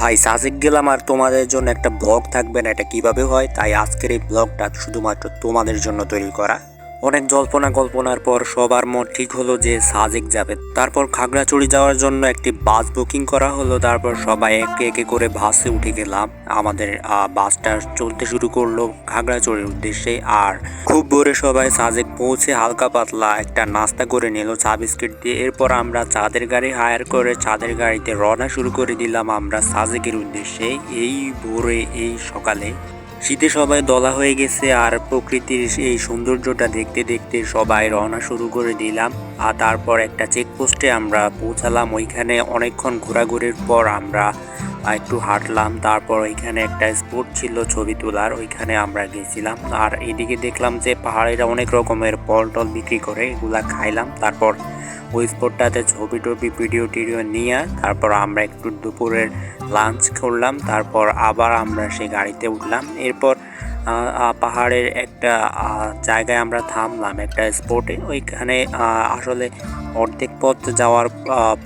ভাই, সাজেক গেলাম আর তোমাদের জন্য একটা ব্লগ থাকবে না, এটা কীভাবে হয়? তাই আজকের এই ব্লগটা শুধুমাত্র তোমাদের জন্য তৈরি করা। অনেক জল্পনা কল্পনার পর সবার মন ঠিক হলো যে সাজেক যাবে। তারপর খাগড়াছড়ি যাওয়ার জন্য একটি বাস বুকিং করা হলো, তারপর সবাই একে একে করে বাসে উঠে গেলাম। আমাদের বাসটা চলতে শুরু করল খাগড়াছড়ির উদ্দেশ্যে আর খুব ভোরে সবাই সাজেক পৌঁছে হালকা পাতলা একটা নাস্তা করে নিল চা বিস্কিট দিয়ে। এরপর আমরা চাঁদের গাড়ি হায়ার করে চাঁদের গাড়িতে রওনা শুরু করে দিলাম আমরা সাজেকের উদ্দেশ্যে। এই ভোরে, এই সকালে শীতে সবাই দলা হয়ে গেছে আর প্রকৃতির এই সৌন্দর্যটা দেখতে দেখতে সবাই রওনা শুরু করে দিলাম। আর তারপর একটা চেকপোস্টে আমরা পৌঁছালাম। ওইখানে অনেকক্ষণ ঘোরাঘুরির পর আমরা একটু হাঁটলাম। তারপর ওইখানে একটা স্পট ছিল ছবি তোলার, ওইখানে আমরা গেছিলাম। আর এদিকে দেখলাম যে পাহাড়িরা অনেক রকমের ফল টল বিক্রি করে, এগুলা খাইলাম। তারপর ওই ছবি টবি ভিডিও টিডিও নিয়ে তারপর আমরা একটু দুপুরের লাঞ্চ করলাম, তারপর আবার আমরা সেই গাড়িতে উঠলাম। এরপর পাহাড়ের একটা জায়গায় আমরা থামলাম একটা স্পটে ওইখানে আসলে অর্ধেক পথ যাওয়ার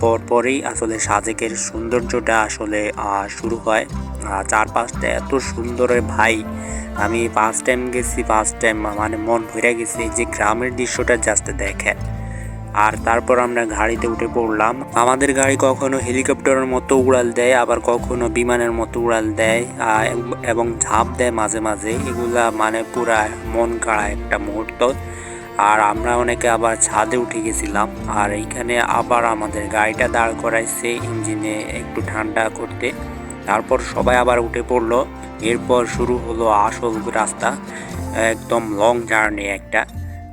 পর পরেই আসলে সাজেকের সৌন্দর্যটা আসলে শুরু হয়। চারপাশটা এত সুন্দর ভাই। আমি ফার্স্ট টাইম গেছি ফার্স্ট টাইম মানে মন ভরে গেছি। যে গ্রামের দৃশ্যটা জাস্ট দেখে। আর তারপর আমরা গাড়িতে উঠে পড়লাম। আমাদের গাড়ি কখনো হেলিকপ্টারের মতো উড়াল দেয়, আবার কখনো বিমানের মতো উড়াল দেয় এবং ঝাঁপ দেয় মাঝে মাঝে। এগুলা মানে পুরা মন কাড়া একটা মুহূর্ত। আর আমরা অনেকে আবার ছাদে উঠে গেছিলাম। আর এইখানে আবার আমাদের গাড়িটা দাঁড় করাইছে ইঞ্জিনে একটু ঠান্ডা করতে। তারপর সবাই আবার উঠে পড়ল। এরপর শুরু হলো আসল রাস্তা, একদম লং জার্নি একটা।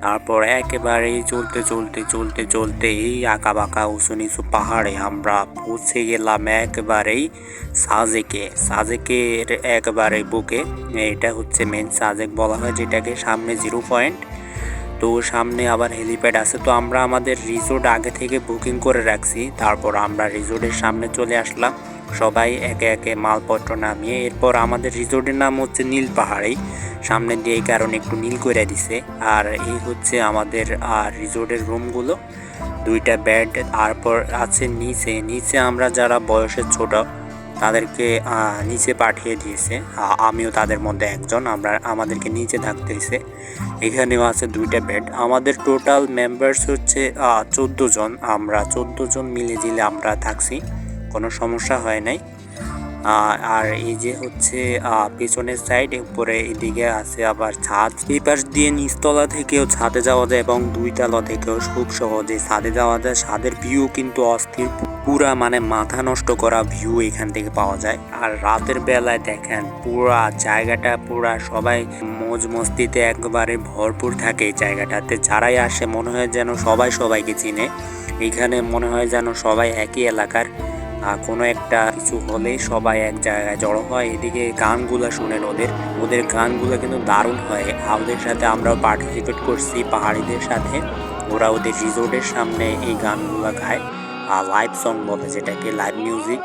তারপর একেবারেই চলতে চলতে চলতে চলতে এই আঁকা বাঁকা উঁচু নিচু পাহাড়ে আমরা পৌঁছে গেলাম একেবারেই সাজেকে। সাজেকের একেবারে বুকে, এটা হচ্ছে মেন সাজেক বলা হয়, যেটাকে সামনে জিরো পয়েন্ট তো সামনে আবার হেলিপ্যাড আছে, তো আমরা আমাদের রিসোর্ট আগে থেকে বুকিং করে রাখছি, তারপর আমরা রিসোর্টের সামনে চলে আসলাম। সবাই একে একে মালপত্র নামিয়ে এরপর আমাদের রিসোর্টের নাম হচ্ছে নীল পাহাড়ি সামনে দিয়ে এই কারণে একটু নীল করে দিছে। আর এই হচ্ছে আমাদের, আর রিসোর্টের রুমগুলো। দুইটা বেড, তারপর আছে নিচে। নিচে আমরা যারা বয়সের ছোট, তাদেরকে নিচে পাঠিয়ে দিয়েছে। আমিও তাদের মধ্যে একজন। আমরা, আমাদেরকে নিচে থাকতে হয়েছে এখানেও আছে দুইটা বেড। আমাদের টোটাল মেম্বার্স হচ্ছে চোদ্দ জন। আমরা চোদ্দ জন মিলে জিলে আমরা থাকছি। কোনো সমস্যা হয় নাই। আর এই যে হচ্ছে পেছনের সাইড উপরে এদিকে আছে আবার ছাদ। এই পাশ দিয়ে নিচতলা থেকেও ছাদে যাওয়া যায় এবং দুই তলা থেকেও খুব সহজে ছাদে যাওয়া যায়। ছাদের ভিউ কিন্তু অস্থির। পুরা মানে মাথা নষ্ট করা ভিউ এখান থেকে পাওয়া যায়। আর রাতের বেলায় দেখেন, পুরা জায়গাটা পুরা সবাই মজ মস্তিতে একবারে ভরপুর থাকে এই জায়গাটাতে। যারাই আসে মনে হয় যেন সবাই সবাইকে চিনে। এখানে মনে হয় যেন সবাই একই এলাকার। কোনো একটা কিছু হলেই সবাই এক জায়গায় জড়ো হয়। এদিকে গানগুলো শুনেন ওদের। ওদের গানগুলো কিন্তু দারুণ হয়। আর ওদের সাথে আমরাও পার্টিসিপেট করছি পাহাড়িদের সাথে। ওরা ওদের রিসোর্টের সামনে এই গানগুলো গায়। আর লাইভ সং বলে যেটাকে লাইভ মিউজিক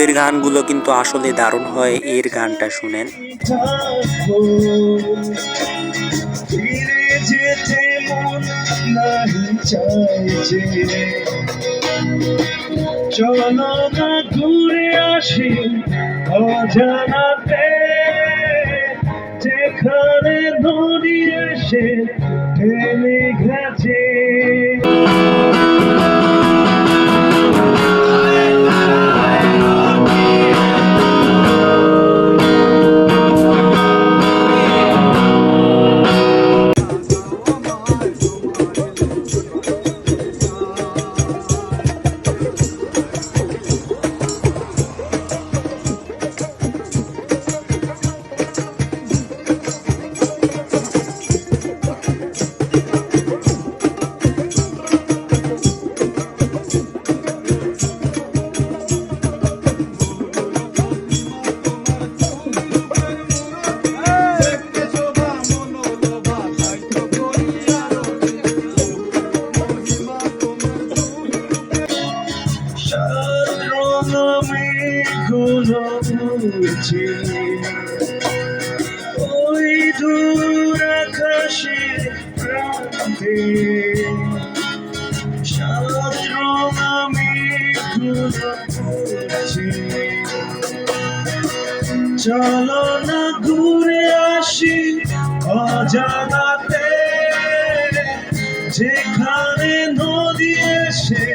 ওদের গানগুলো কিন্তু আসলে দারুণ হয়। এর গানটা শুনেন। চলো না ঘুরে আসি অজানাতে, যেখানে মেঘগুলো উড়ছে ওই দূর আকাশে প্রান্তে। সাত রঙা মেঘগুলো উড়ছে চলো না ঘুরে আসি অজানাতে। যেখানে নদী এসে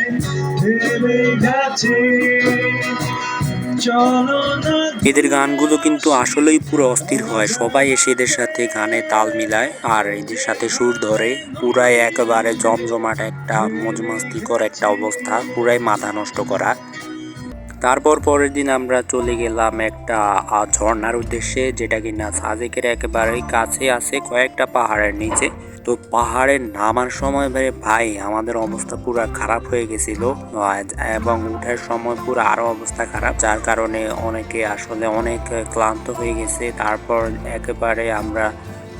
এদের গানগুলো কিন্তু আসলেই পুরো অস্থির হয়। সবাই এসে এদের সাথে গানে তাল মিলায় আর এদের সাথে সুর ধরে। পুরাই একেবারে জমজমাট একটা মজমস্তিকর একটা অবস্থা পুরাই মাথা নষ্ট করা। তারপর পরের দিন আমরা চলে গেলাম একটা আহ, ঝর্ণার উদ্দেশ্যে যেটা কিনা সাজেকের একেবারেই কাছে আছে কয়েকটা পাহাড়ের নিচে। তো পাহাড়ে নামার সময় ভাই ভাই, আমাদের অবস্থা পুরো খারাপ হয়ে গেছিল। এবং উঠার সময় পুরো আরও অবস্থা খারাপ, যার কারণে অনেকে আসলে অনেক ক্লান্ত হয়ে গেছে। তারপর একেবারে আমরা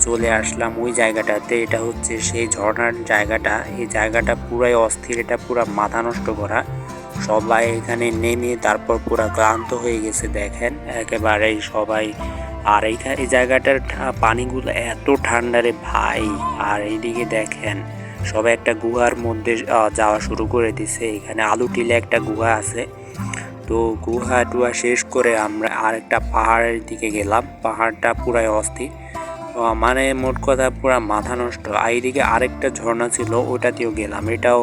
চলে আসলাম ওই জায়গাটাতে, এটা হচ্ছে সেই ঝর্ণার জায়গাটা। এই জায়গাটা পুরাই অস্থির, এটা পুরা মাথা নষ্ট করা। সবাই এখানে নেমে তারপর পুরা ক্লান্ত হয়ে গেছে, দেখেন। একেবারেই সবাই আর এইখানে এই জায়গাটার পানিগুলো এত ঠান্ডা রে ভাই। আর এইদিকে দেখেন, সবাই একটা গুহার মধ্যে যাওয়া শুরু করে দিছে। এখানে আলু টিলে একটা গুহা আছে। তো গুহা টুহা শেষ করে আমরা আর একটা পাহাড়ের দিকে গেলাম। পাহাড়টা পুরাই অস্থির। মানে মোট কথা পুরা মাথা নষ্ট। এইদিকে আরেকটা ঝর্ণা ছিল ওটাতেও গেলাম। এটাও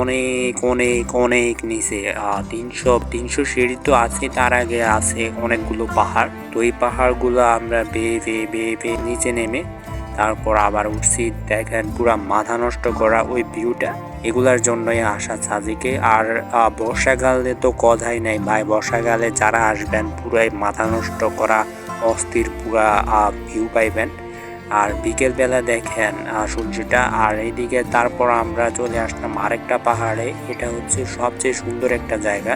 অনেক অনেক অনেক নিচে তিনশো তিনশো সিঁড়ি তো আছে, তার আগে আছে অনেকগুলো পাহাড়। তো এই পাহাড়গুলো আমরা বেয়ে বেয়ে বেয়ে বেয়ে নিচে নেমে তারপর আবার উঠছি, দেখেন পুরা মাথা নষ্ট করা ওই ভিউটা। এগুলার জন্যই আসা সাজিকে আর বর্ষাকালে তো কথাই নাই ভাই, বর্ষাকালে যারা আসবেন পুরাই মাথা নষ্ট করা, অস্থির পুরা ভিউ পাইবেন। আর বিকেল বেলা দেখেন সূর্যটা। আর এইদিকে তারপর আমরা চলে আসলাম আরেকটা পাহাড়ে। এটা হচ্ছে সবচেয়ে সুন্দর একটা জায়গা।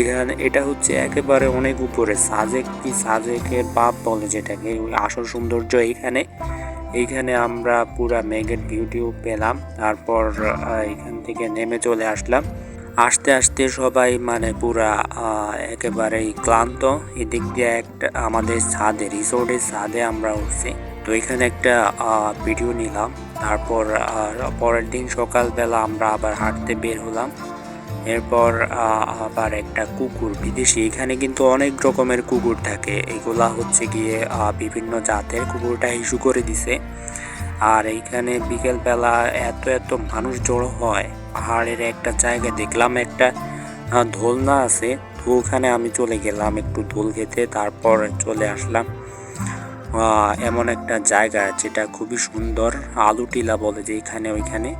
এখানে এটা হচ্ছে একেবারে অনেক উপরে, সাজেক কি সাজেকের বাপ বলে যেটাকে, ওই আসল সৌন্দর্য এইখানে। এইখানে আমরা পুরা মেঘের ভিউটিও পেলাম। তারপর এখান থেকে নেমে চলে আসলাম। আস্তে আস্তে সবাই মানে পুরা একেবারেই ক্লান্ত। এদিক দিয়ে একটা আমাদের ছাদে, রিসোর্টের ছাদে আমরা উঠছি। তো এখানে একটা ভিডিও নিলাম। তারপর পরের দিন সকালবেলা আমরা আবার হাঁটতে বের হলাম। এরপর আবার একটা কুকুর, বিদেশি। এখানে কিন্তু অনেক রকমের কুকুর থাকে। এগুলা হচ্ছে গিয়ে বিভিন্ন জাতের কুকুরটা ইস্যু করে দিছে। আর এইখানে বিকেলবেলা এত এত মানুষ জড়ো হয়। পাহাড়ের একটা জায়গায় দেখলাম একটা দোলনা আছে। তো ওখানে আমি চলে গেলাম একটু দোল খেতে। তারপর চলে আসলাম এমন একটা জায়গা যেটা খুবই সুন্দর আলু টিলা বলে যে এখানে ওইখানে।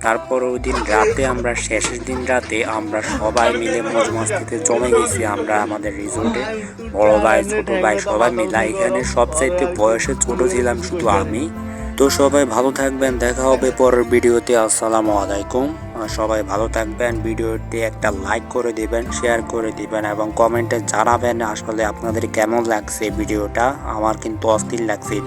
তারপর ওই দিন রাতে আমরা, শেষের দিন রাতে আমরা সবাই মিলে মজ মস্তিতে জমে গেছি আমরা আমাদের রিসোর্টে। বড় ভাই, ছোট ভাই সবাই মিলে। এখানে সবচাইতে বয়সে ছোট ছিলাম শুধু আমি। তো সবাই ভালো থাকবেন, দেখা হবে পরের ভিডিওতে, আসসালামু আলাইকুম। সবাই ভালো থাকবেন ভিডিওটি একটা লাইক করে দিবেন, শেয়ার করে দিবেন এবং কমেন্টে জানাবেন আসলে আপনাদের কেমন লাগছে ভিডিওটা। আমার কিন্তু অস্থির লাগছে এই